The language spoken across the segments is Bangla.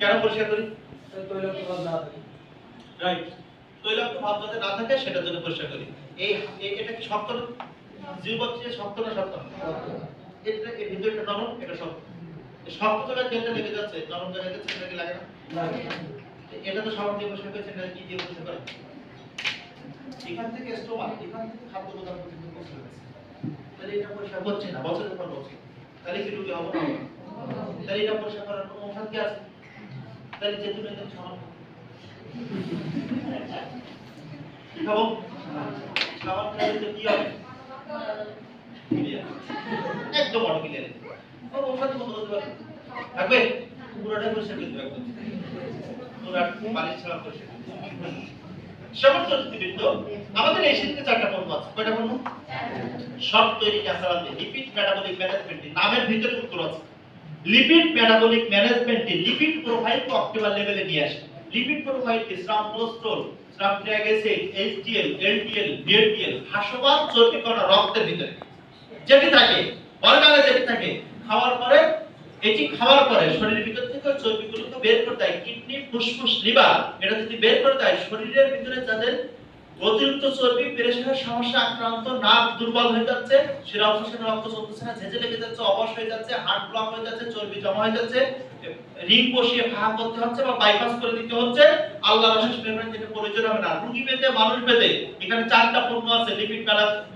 কেন পরিষ্কার করি? তৈলাক্ত ভাব না থাকে রাইট তৈলাক্ত ভাব যাতে না থাকে সেটার জন্য পরিষ্কার করি। এই এটা কি শক্ত যে শক্ত না শক্ত এটা এই ভিতরটা নরম এটা শক্ত। শক্ত জায়গায় তেলটা লেগে যাচ্ছে নরম জায়গায় যাচ্ছে সেটা কি লাগে না? এটা তো দিয়ে পরিষ্কার করেছে এটা কি দিয়ে পরিষ্কার করে এখান থেকে স্টোমাক এখান থেকে খাদ্য প্রদান পর্যন্ত পরিষ্কার হয়েছে তাহলে এটা পরিষ্কার হচ্ছে না বছরের পর বছর। তাহলে কি রোগী হবে? না তাহলে এটা পরিষ্কার করার কোনো ওষুধ কি আছে? তাহলে যে তুমি একদম সাবান খাব সাবান খেলে তো কি হবে? একদম ক্লিয়ার ওষুধ পারবে থাকবে? পুরোটাই পরিষ্কার করতে হবে একদম। বালিশ ছাড়া পরিষ্কার আমাদের এই শীতে চারটা পণ্য আছে। কয়টা পণ্য সব তৈরি মেটাবলিক ম্যানেজমেন্ট নামের ভিতরে উত্তর আছে। লিপিড মেটাবলিক ম্যানেজমেন্টে লিপিড প্রোফাইলকে অপটিমাল লেভেলে নিয়ে আসে। Lipid প্রোফাইলকে serum cholesterol serum triglyceride HDL LDL VLDL হাসপাতাল চর্বি কণা রক্তের ভিতরে। যেটি থাকে, অর্গানে যেটি থাকে, খাওয়ার পরে, এটি খাওয়ার পরে শরীরের ভিতর থেকে চর্বিগুলোকে বের করতে হয় কিডনি, ফুসফুস, লিভার, এটা যদি বের করতে হয় শরীরের ভিতরে যাদের অতিরিক্ত চর্বি প্রেসারের সমস্যা, আক্রান্ত, নাক দুর্বল হয়ে যাচ্ছে, শিরা অবশেষে রক্ত চলতেছে না, ঝেঁঝে লেগে যাচ্ছে, অবশ হয়ে যাচ্ছে হার্ট ব্লক হয়ে যাচ্ছে, চর্বি জমা হয়ে যাচ্ছে, রিং বসিয়ে ফাঁক করতে হচ্ছে বা বাইপাস করে দিতে হচ্ছে আল্লাহ রসুল মেমব্রেন যেটা প্রয়োজন হবে না। রুগী পেতে, মানুষ পেতে, এখানে চারটা পণ্য আছে lipid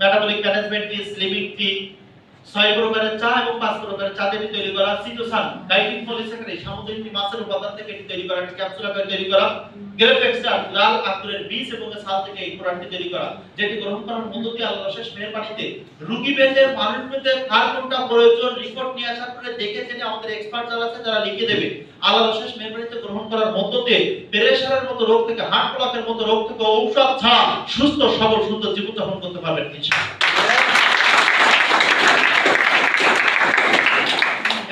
metabolic management tea slimming tea ছয় প্রকারের চা এবং পাঁচ প্রকারের চা থেকে তৈরি করা সিটোসান ডাইটিং পলিস্যাকারাইড সামুদ্রিক মাছের উপাদান থেকে এটি তৈরি করা ক্যাপসুল আকারে তৈরি করা গ্রেপ লাল আঙ্গুরের বীজ এবং ছাল থেকে এই প্রোডাক্টটি তৈরি করা, যেটি গ্রহণ করার দিয়ে আল্লাহ শেষ মেহরবানিতে রোগী বেঁচে মানুষ বেঁচে কার কোনটা প্রয়োজন রিপোর্ট নিয়ে আসার পরে দেখে জেনে আমাদের এক্সপার্ট যারা আছে তারা লিখে দেবে। আল্লাহ শেষ মেহরবানিতে গ্রহণ করার মধ্য দিয়ে প্রেশারের মতো রোগ থেকে হার্ট ব্লকের মতো রোগ থেকে ঔষধ ছাড়া সুস্থ, সবল, সুন্দর জীবন যাপন করতে পারবেন ইনশাআল্লাহ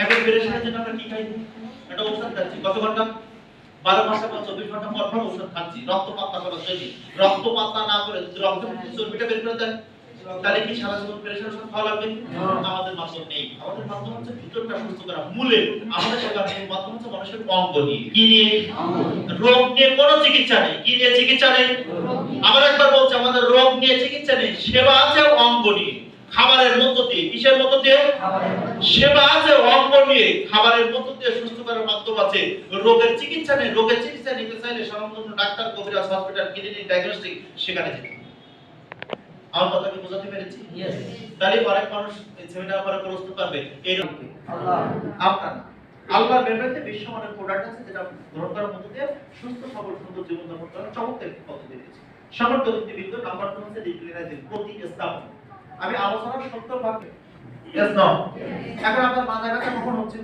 এখন প্রেশারের জন্য আমরা কি খাই একটা ওষুধ খাচ্ছি কত ঘণ্টা? বারো মাসে বা চব্বিশ ঘণ্টা পর পর ওষুধ খাচ্ছি। রক্ত পাতলা করার জন্য রক্ত না করে যদি রক্ত চর্বিটা বের করে দেয় তাহলে কি সারা জীবন প্রেশার ওষুধ খাওয়া লাগবে? আমাদের মাধ্যম নেই। আমাদের মাধ্যম হচ্ছে ভিতরটা সুস্থ করা। মূলে আমাদের সেবা মাধ্যম হচ্ছে মানুষের অঙ্গ নিয়ে। কি নিয়ে? রোগ নিয়ে কোনো চিকিৎসা নেই। কি নিয়ে চিকিৎসা নেই? আবার একবার বলছি আমাদের রোগ নিয়ে চিকিৎসা নেই সেবা আছে অঙ্গ নিয়ে। খাবারের মধ্য দিয়ে কিসের মধ্য দিয়ে? সেবা আছে অঙ্গ নিয়ে খাবারের মধ্য দিয়ে সুস্থ করার মাধ্যম আছে রোগের চিকিৎসা নেই রোগের চিকিৎসা নিতে চাইলে স্বনামধন্য ডাক্তার কবিরাজ হসপিটাল ক্লিনিক ডায়াগনস্টিক সেখানে যেতে। আমার কথা কি বোঝাতে পেরেছি? তাহলে অনেক মানুষ সেমিনার প্রস্তুত পারবে এই আপনার। আল্লাহর মেমরিতে বিশ্বমানের প্রোডাক্ট আছে যেটা গ্রহণ করার মধ্য দিয়ে সুস্থ সবল সুন্দর জীবন যাপন করার চমৎকার একটি পদ্ধতি সমর্থ ব্যক্তিবৃন্দ নাম্বার টু হচ্ছে প্রতি স্থাপন আমি আলোচনার সত্য ইয়েস নো এখন আপনার মাথা ব্যথা কখন হচ্ছে?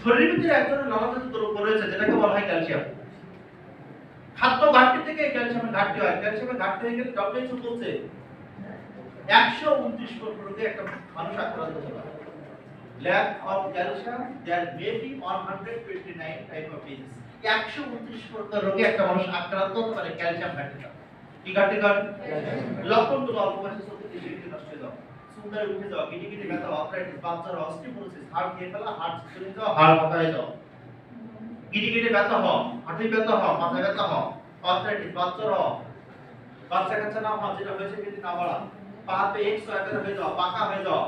শরীরের ভিতরে এক ধরনের দ্রব্য রয়েছে যেটাকে বলা হয় ক্যালসিয়াম। খাদ্য ঘাটতি থেকে ক্যালসিয়ামের ঘাটতি হয়। ক্যালসিয়ামের ঘাটতি হয়ে গেলে ডব্লিউএইচও বলছে। একশো উনত্রিশ কোটি রোগে একটা মানুষ আক্রান্ত হতে পারে। Lack of calcium there may be 129 type of disease একশো উনত্রিশ প্রকার রোগে একটা মানুষ আক্রান্ত হতে পারে ক্যালসিয়াম ঘাটতি কি ঘাটতি কারণ লক্ষণগুলো অল্প বয়সে চলতে ডিগ্রি নষ্ট হয়ে যাওয়া সুন্দর উঠে যাওয়া গিটি গিটি ব্যথা অপারেটিস বাচ্চার অস্টিওপোরোসিস হাড় খেয়ে ফেলা হাড় চলে যাওয়া হাড় মাথা হয়ে যাওয়া গিটি গিটি ব্যথা হওয়া হাঁটুই ব্যথা হওয়া মাথা ব্যথা হওয়া অপারেটিস বাচ্চার হওয়া বাচ্চা কাচ্চা না হওয়া যেটা হয়েছে কিন্তু না বাড়া পা হাতে এক্স আকারে হয়ে যাওয়া পাকা হয়ে যাওয়া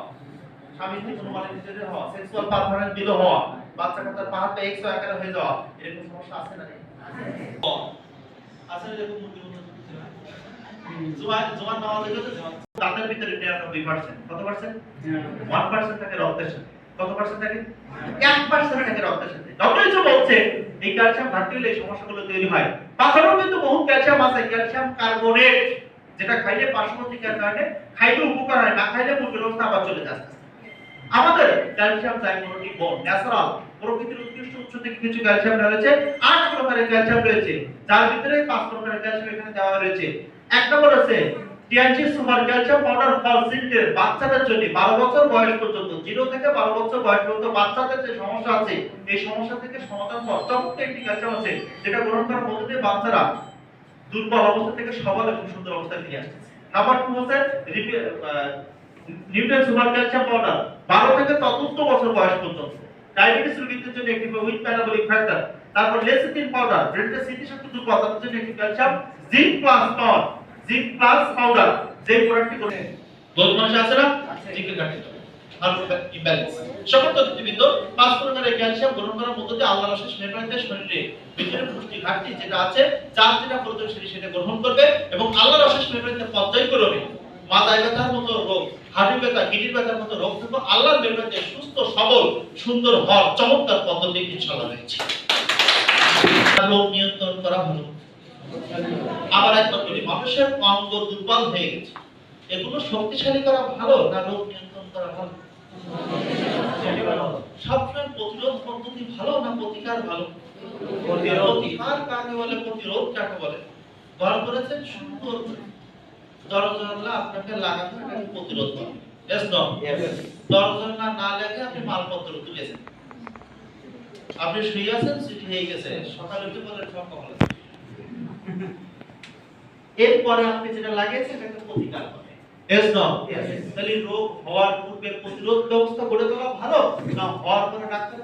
স্বামী স্ত্রী কোনো মানে নিজেদের হওয়া সেক্সুয়াল পারফরম্যান্স দিল হওয়া বাচ্চা কাচ্চার পা হাতে এক্স আকারে হয়ে যাওয়া এরকম সমস্যা আছে না আছে। না এরকম জোয়ান নামাজ ভিতরে 99% কত পার্সেন্ট 1% থাকে রক্তের সাথে। কত পার্সেন্ট থাকে? 1% থাকে রক্তের সাথে। ডব্লিউএইচও বলছে এই ক্যালসিয়াম ঘাটতি হলে এই সমস্যাগুলো তৈরি হয়। পাথরেও কিন্তু বহু ক্যালসিয়াম আছে ক্যালসিয়াম কার্বনেট যেটা খাইলে পার্শ্ববর্তীকার কারণে খাইলে উপকার হয় না খাইলে আবার চলে যাচ্ছে আমাদের ক্যালসিয়াম জাইমোনিক বন ন্যাচারাল প্রকৃতির উৎকৃষ্ট উৎস থেকে কিছু ক্যালসিয়াম রয়েছে আট প্রকারের ক্যালসিয়াম রয়েছে। যার ভিতরে পাঁচ প্রকারের ক্যালসিয়াম এখানে দেওয়া রয়েছে। এক নম্বর আছে TIG super calcium powder for সিল্ডের বাচ্চাদের জন্য 12 বছর বয়স পর্যন্ত 0 থেকে 12 বছর বয়স পর্যন্ত বাচ্চাদের যে সমস্যা আছে, এই সমস্যা থেকে সমাধান চমৎকার একটি ক্যালসিয়াম আছে, যেটা গ্রহণ করার দিয়ে বাচ্চারা দুর্বল অবস্থা থেকে সবল এবং সুন্দর অবস্থায় ফিরে আসছে। নাম্বার টু হচ্ছে নিউট্রিয়েন্ট সুপার ক্যালসিয়াম পাউডার বারো থেকে চতুর্থ বছর বয়স পর্যন্ত। ডায়াবেটিস রোগীদের জন্য একটি উইথ মেটাবলিক ফ্যাক্টর তারপর লেসিথিন পাউডার ব্রেনের স্মৃতিশক্তি দুর্বলতার জন্য একটি calcium zinc plus power zinc plus powder যে প্রোডাক্টটি করে বহুত মানুষ আছে না। জিঙ্কের ঘাটতি ইমব্যালেন্স সকল তথ্যবিন্দু পাঁচ প্রকারের ক্যালসিয়াম গ্রহণ করার মধ্য দিয়ে আল্লাহর অশেষ মেহরবানিতে শরীরে ভিতরে পুষ্টি ঘাটতি যেটা আছে যার যেটা প্রয়োজন সেটি সেটা গ্রহণ করবে এবং আল্লাহর অশেষ মেহরবানিতে পর্যায় করবে। মাথায় ব্যথার মতো রোগ হাড়ি ব্যথা কিডনির ব্যথার মতো রোগ থেকে আল্লাহর মেহরবানিতে সুস্থ সবল সুন্দর হওয়ার চমৎকার পদ্ধতি ইনশাআল্লাহ রয়েছে। রোগ নিয়ন্ত্রণ করা ভালো আবার একবার বলি মানুষের অঙ্গ দুর্বল হয়ে গেছে এগুলো শক্তিশালী করা ভালো না রোগ নিয়ন্ত্রণ করা ভালো? সবসময় প্রতিরোধ পদ্ধতি ভালো না প্রতিকার ভালো? প্রতিকার কাকে বলে? প্রতিরোধ কাকে বলে? ঘর করেছেন সুন্দর। করে দরজা আপনাকে এটাকে প্রতিরোধ করে? দরজা না লাগে আপনি মালপত্র তুলেছেন। আপনি শুয়ে আছেন সিটি হয়ে গেছে। সকালে উঠে হলো এরপরে আপনি যেটা লাগিয়েছেন এটাকে প্রতিকার করে? তাহলে রোগ হওয়ার পূর্বে প্রতিরোধ ব্যবস্থা গড়ে তোলা ভালো? না হওয়ার পরে ডাক্তার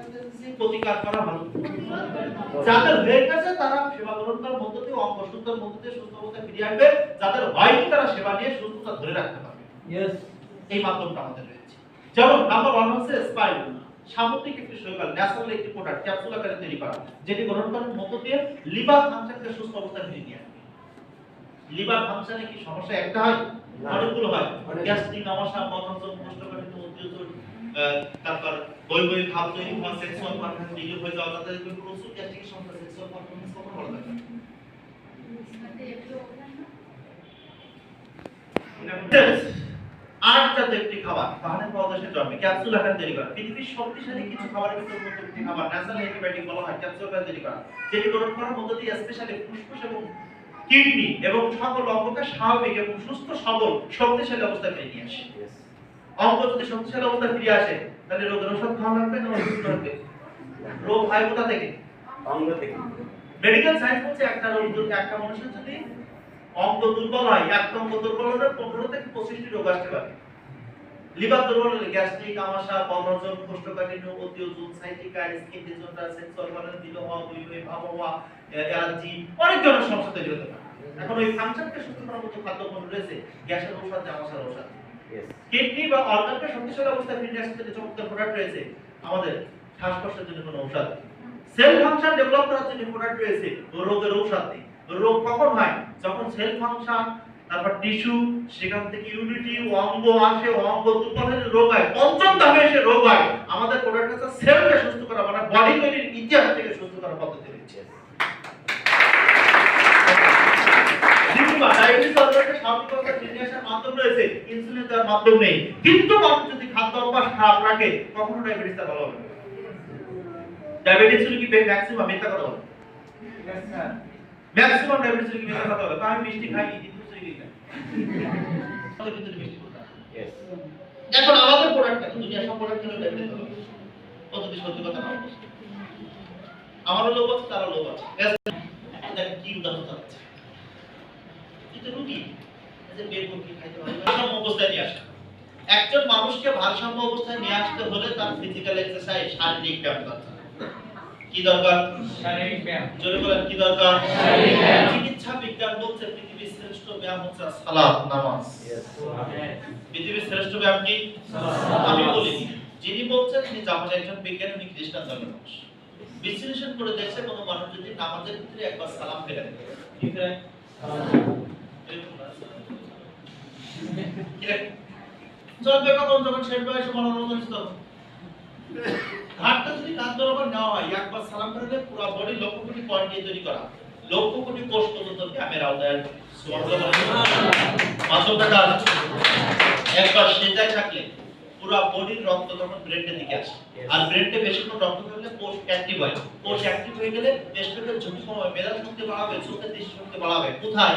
প্রতিকার করা ভালো। যাদের হয়ে গেছে তারা সেবা গ্রহণ করার মধ্য দিয়ে অঙ্গ সুন্দর মধ্য দিয়ে সুস্থ অবস্থায় ফিরিয়ে আসবে। যাদের হয়নি তারা সেবা নিয়ে সুস্থতা ধরে রাখতে পারবে। এই মাধ্যমটা আমাদের রয়েছে। যেমন নাম্বার ওয়ান হচ্ছে সামুদ্রিক একটি শৈবাল ন্যাচারাল একটি প্রোডাক্ট ক্যাপসুল আকারে তৈরি করা। যেটি গ্রহণ করার মধ্য দিয়ে লিভার ফাংশনকে সুস্থ ফিরিয়ে নিয়ে আসবে। লিভার ফাংশনে কি সমস্যা একটা হয়? অনেকগুলো হয়। গ্যাস্ট্রিক মনোজম কোষ্ঠকাঠিন্য উদ্যোজন তারপর বই বই ভাব তৈরি হওয়া সেক্সুয়াল পারফরম্যান্স রিলিভ হয়ে যাওয়া, তাদের প্রচুর গ্যাস্ট্রিক সমস্যা সেক্সুয়াল পারফরম্যান্স কখন ভালো থাকে আট একটি খাবার প্রদেশে জন্মে। ক্যাপসুল আকারে তৈরি করা। পৃথিবীর শক্তিশালী কিছু খাবারের একটি খাবার ন্যাচারাল অ্যান্টিবায়োটিক বলা হয় ক্যাপসুল আকারে তৈরি করা। যেটি গ্রহণ করার মধ্য দিয়ে স্পেশালি ফুসফুস এবং কিডনি এবং সকল অঙ্গকে স্বাভাবিক এবং সুস্থ, সবল, শক্তিশালী অবস্থায় ফিরিয়ে নিয়ে আসে। অঙ্গ যদি শক্তিশালী অবস্থায় ফিরে আসে তাহলে রোগের ওষুধ খাওয়া লাগবে না ওষুধ লাগবে? রোগ হয় কোথা থেকে? অঙ্গ থেকে। মেডিকেল সায়েন্স বলছে একটা রোগ যদি একটা মানুষের যদি অঙ্গ দুর্বল হয় একটা অঙ্গ দুর্বল হলে পনেরো থেকে পঁচিশটি রোগ আসতে পারে। লিভার দুর্বল হলে গ্যাস্ট্রিক আমাশা বদহজম কোষ্ঠকাঠিন্য অতি ওজন সেক্সুয়াল ব্যালেন্স দিল হওয়া হয়ে ভাব হওয়া অ্যালার্জি অনেক ধরনের সমস্যা তৈরি হতে পারে। এখন ওই ফাংশনকে সুস্থ করার মতো খাদ্য কোন রয়েছে? গ্যাসের ঔষধ আমাশার ঔষধ। কিডনি বা অর্গানকে শক্তিশালী অবস্থায় ফিরে আসতে যে চমৎকার প্রোডাক্ট রয়েছে আমাদের শ্বাসকষ্টের জন্য কোনো ঔষধ সেল ফাংশন ডেভেলপ করার জন্য প্রোডাক্ট রয়েছে রোগের ঔষধ নেই। রোগ কখন হয়? যখন সেল ফাংশন তারপর টিস্যু সেখান থেকে ইউনিটি অঙ্গ আসে অঙ্গ দুর্বল রোগ হয় পঞ্চম ধাপে এসে রোগ হয়। আমাদের প্রোডাক্ট হচ্ছে সেলকে সুস্থ করা মানে বডি তৈরির ইতিহাস থেকে সুস্থ করার পদ্ধতি রয়েছে দ্বিতীয়বার, ডায়াবেটিস অর্গানকে স্বাভাবিক অবস্থায় ফিরিয়ে আসার মাধ্যম রয়েছে, ইনসুলিন দেওয়ার মাধ্যম নেই। কিন্তু মানুষ যদি খাদ্য অভ্যাস খারাপ রাখে কখনো ডায়াবেটিস তা ভালো হবে। ডায়াবেটিস রোগী বে- ম্যাক্সিমাম মিথ্যা কথা স্যার ম্যাক্সিমাম ডায়াবেটিস রোগী মিথ্যা কথা বলে? আমি মিষ্টি খাই কিন্তু রোগী খাই এখন আমাদের প্রোডাক্ট কেন দুনিয়া সব প্রোডাক্ট কেন ডায়াবেটিস হবে কতটি সত্যি কথা না। আমারও লোভ আছে তারও লোভ আছে। Yes, কি উদাহরণ আছে কিন্তু রুগী? এই যে বের মুরগি খাইতে পারে ভারসাম্য অবস্থায় নিয়ে আসে একজন মানুষকে ভারসাম্য অবস্থায় নিয়ে আসতে হলে তার ফিজিক্যাল এক্সারসাইজ শারীরিক ব্যায়াম দরকার কি দরকার? শারীরিক ব্যায়াম। জোরে বলেন কি দরকার? শারীরিক ব্যায়াম। চিকিৎসা বিজ্ঞান বলছে পৃথিবীর শ্রেষ্ঠ ব্যায়াম হচ্ছে সালাত নামাজ। পৃথিবীর শ্রেষ্ঠ ব্যায়াম কি? আমি বলিনি যিনি বলছেন তিনি জাপানের একজন বিজ্ঞানী উনি খ্রিস্টান ধর্মের মানুষ। বিশ্লেষণ করে দেখছে কোনো মানুষ যদি নামাজের ভিতরে একবার সালাম দেয়, কি ফেলে? এরকম না। কি রে? চলবে কখন যখন শেষ বয়সে মনোরঞ্জন তখন। ঘাটটা যদি কাঁধ বরাবর নেওয়া হয় একবার সালাম ফেলে পুরো বডি লক্ষ কোটি পয়েন্ট দিয়ে তৈরি করা লক্ষ কোটি কোষ পর্যন্ত ব্যায়ামের আওতায় আসবে। সুবহানাল্লাহ বলেন। মাধ্যমটা কাজ একবার সেটাই থাকলে পুরো বডির রক্ত তখন ব্রেনের দিকে আসে আর বেশিক্ষণ রক্ত থাকলে কোষ অ্যাক্টিভ হয় কোষ অ্যাক্টিভ হয়ে গেলে পেশপেটের ঝুঁকি কমাবে মেধার শক্তি বাড়াবে চোখের বাড়াবে কোথায়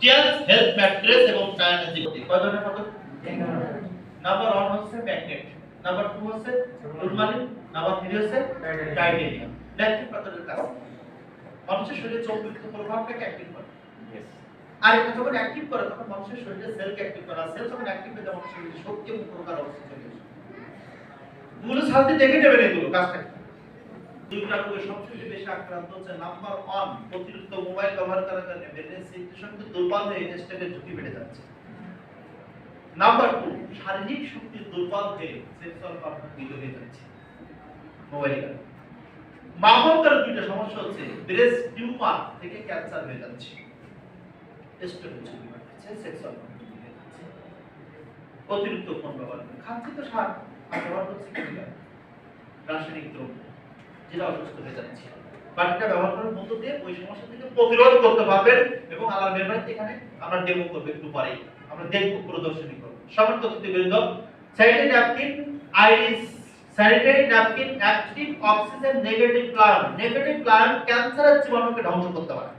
টিয়ার্স হেলথ ম্যাট্রেস এবং ডায়ানাজি কয় ধরনের পদ্ধতি নাম্বার ওয়ান হচ্ছে ম্যাগনেট নাম্বার টু হচ্ছে টুরমালিন নাম্বার থ্রি হচ্ছে টাইটেনিয়াম ল্যাকটিক পাথরের কাজ মানুষের শরীরে চৌম্বকীয় প্রভাবটাকে অ্যাক্টিভ করে. আর এটা যখন অ্যাক্টিভ করে তখন মানুষের শরীরে সেলকে অ্যাক্টিভ করে। আর সেল যখন অ্যাক্টিভ হয়ে যায় মানুষের শরীরে শক্তি এবং প্রকার অবস্থা চলে আসে। গুলো সাথে দেখে নেবেন এগুলো কাজটা রোগে সবচেয়ে বেশি আক্রান্ত হচ্ছে নাম্বার ওয়ান অতিরিক্ত মোবাইল ব্যবহার করার কারণে ব্রেনের শক্তি দুর্বল হয়ে স্টেজের ঝুঁকি বেড়ে যাচ্ছে। নাম্বার টু, শারীরিক শক্তি দুর্বল হয়ে সেক্সুয়াল বিলো হয়ে যাচ্ছে মোবাইল। মামলকার দুইটা সমস্যা হচ্ছে ব্রেস্ট টিউমার থেকে ক্যান্সার হয়ে যাচ্ছে। অতিরিক্ত ফোন ব্যবহার করে। খাচ্ছি তো সার ব্যবহার করছি রাসায়নিক দ্রব্য। যেটা অসুস্থ হয়ে যাচ্ছে। ব্যবহার করার মধ্য দিয়ে ওই সমস্যা থেকে প্রতিরোধ করতে পারবেন এবং আল্লাহ মেহরবানিতে এখানে আমরা ডেমো করব একটু পরে আমরা দেখব প্রদর্শনী করব। Sanitary napkin Iris sanitary napkin active oxygen negative plant negative plant ক্যান্সারের জীবাণুকে ধ্বংস করতে পারে.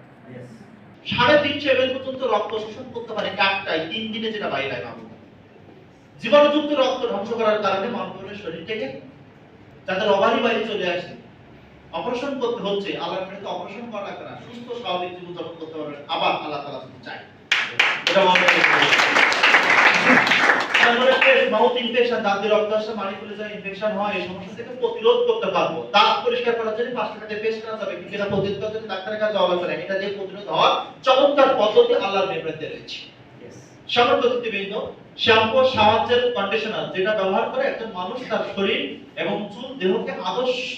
সাড়ে তিনশো এমএল পর্যন্ত রক্ত শোষণ করতে পারে একটাই তিন দিনে যেটা বাইরে জীবাণুযুক্ত রক্ত ধ্বংস করার কারণে মানবের শরীর থেকে যাদের অবারই বাইরে চলে আসে অপারেশন করতে হচ্ছে আল্লাহ মেয়েকে অপারেশন করা লাগবে না। সুস্থ, স্বাভাবিক জীবন যাপন করতে পারবেন। আবার আল্লাহ তালা যদি চায়। এটা ইনফেকশন দাঁতের রক্ত আসে ইনফেকশন হয়, এই সমস্যা থেকে প্রতিরোধ করতে পারব। দাঁত পরিষ্কার করার জন্য দিয়ে পেস্ট করা যাবে, কিন্তু এটা প্রতিরোধ ডাক্তারের কাছে যাওয়া লাগবে না এটা দিয়ে প্রতিরোধ হওয়ার চমৎকার পদ্ধতি আল্লাহর নির্দেশ রয়েছে। প্রযুক্তি অতিথিবৃন্দ শ্যাম্পু সাহায্যের কন্ডিশনার যেটা ব্যবহার করে একজন মানুষ তার শরীর এবং চুল দেহকে আদর্শ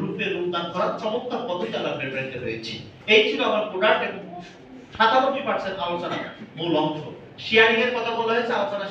রূপে রূপদান করার চমৎকার পদ্ধতি আমরা নির্ধারিত রয়েছে এই ছিল আমার প্রোডাক্ট এবং সাতানব্বই পার্সেন্ট আলোচনা মূল অংশ। শেয়ারিং এর কথা বলা হয়েছে, আলোচনা